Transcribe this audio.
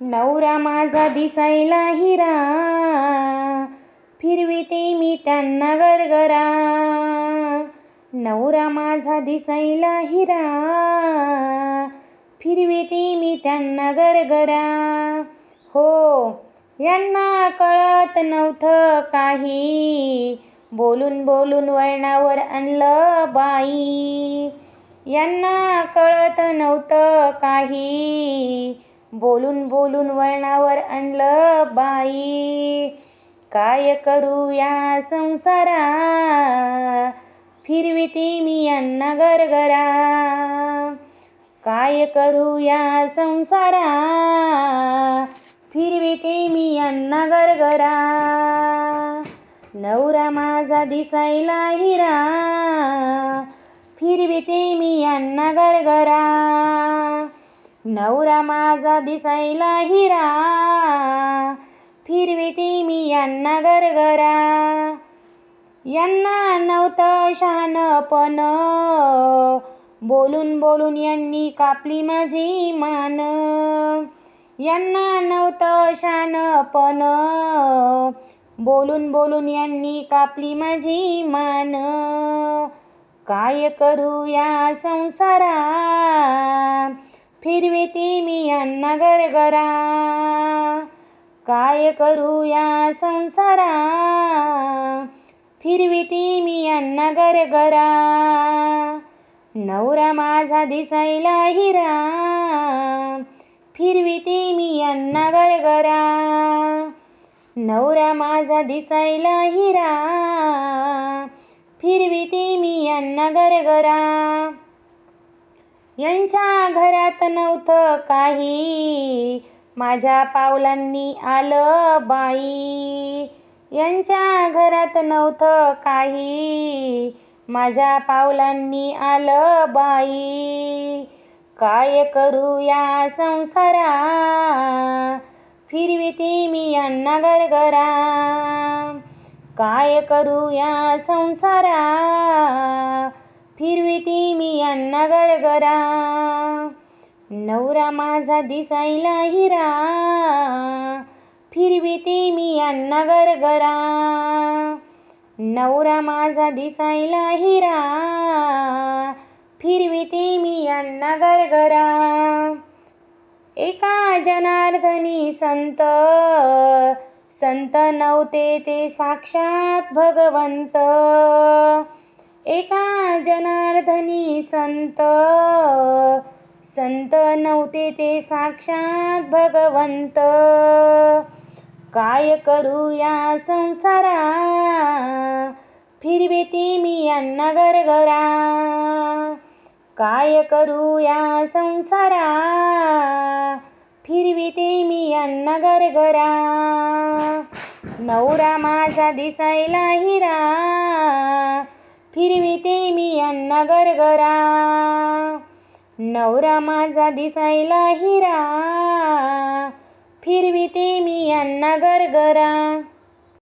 नवरा माझा दिसायला हिरा. फिरविते मी त्यांना गरगरा. नवरा माझा दिसायला हिरा. फिरविते मी त्यांना गरगरा. हो यांना कळत नव्हतं काही. बोलून बोलून वळणावर आणलं बाई. यांना कळत नव्हतं काही. बोलून बोलून वळणावर आणलं बाई. काय करू या संसारा? फिरविते मी यांना गरगरा काय करू या संसारा? फिरविते मी यांना गरगरा नवरा माझा दिसायला हिरा. फिरविते मी यांना गरगरा नवरा माझा दिसायला हिरा. फिरविते मी यांना गरगरा. यांना नव्हतं शहाणपण. बोलून बोलून यांनी कापली माझी मान. यांना नव्हतं शानपण बोलून बोलून यांनी कापली माझी मान. काय करू या संसारा अन्न गरगरा काय करू या संसारा? फिरविती मी अन्न गरगरा नवरा माझा दिसायला हिरा. फिरविती मी अन्न गरगरा नवरा माझा दिसायला हिरा. फिरविती मी अन्न गरगरा यांच्या घरात नव्हतं काही. माझ्या पावलांनी आलं बाई. यांच्या घरात नव्हतं काही. माझ्या पावलांनी आलं बाई. काय करू या संसारा? फिरविते मी यांना गरगरा काय करू या संसारा? फिरविते मी यांना गरगरा. नवरा माझा दिसायला हिरा. फिरविते मी यांना गरगरा. नवरा माझा दिसायला हिरा. फिरविते मी यांना गरगरा. एका जनार्दनी संत. संत नव्हते ते साक्षात भगवंत. एका जनार्दनी संत. संत नव्हते ते साक्षात भगवंत. काय करू या संसारा? ती मी यांना गरगरा काय करू या संसारा? फिरविते मी यांना गरगरा नवरा माझा दिसायला हिरा. फिरविते मी यांना गरगरा. नवरा माझा दिसायला हिरा. फिरविते मी यांना गरगरा.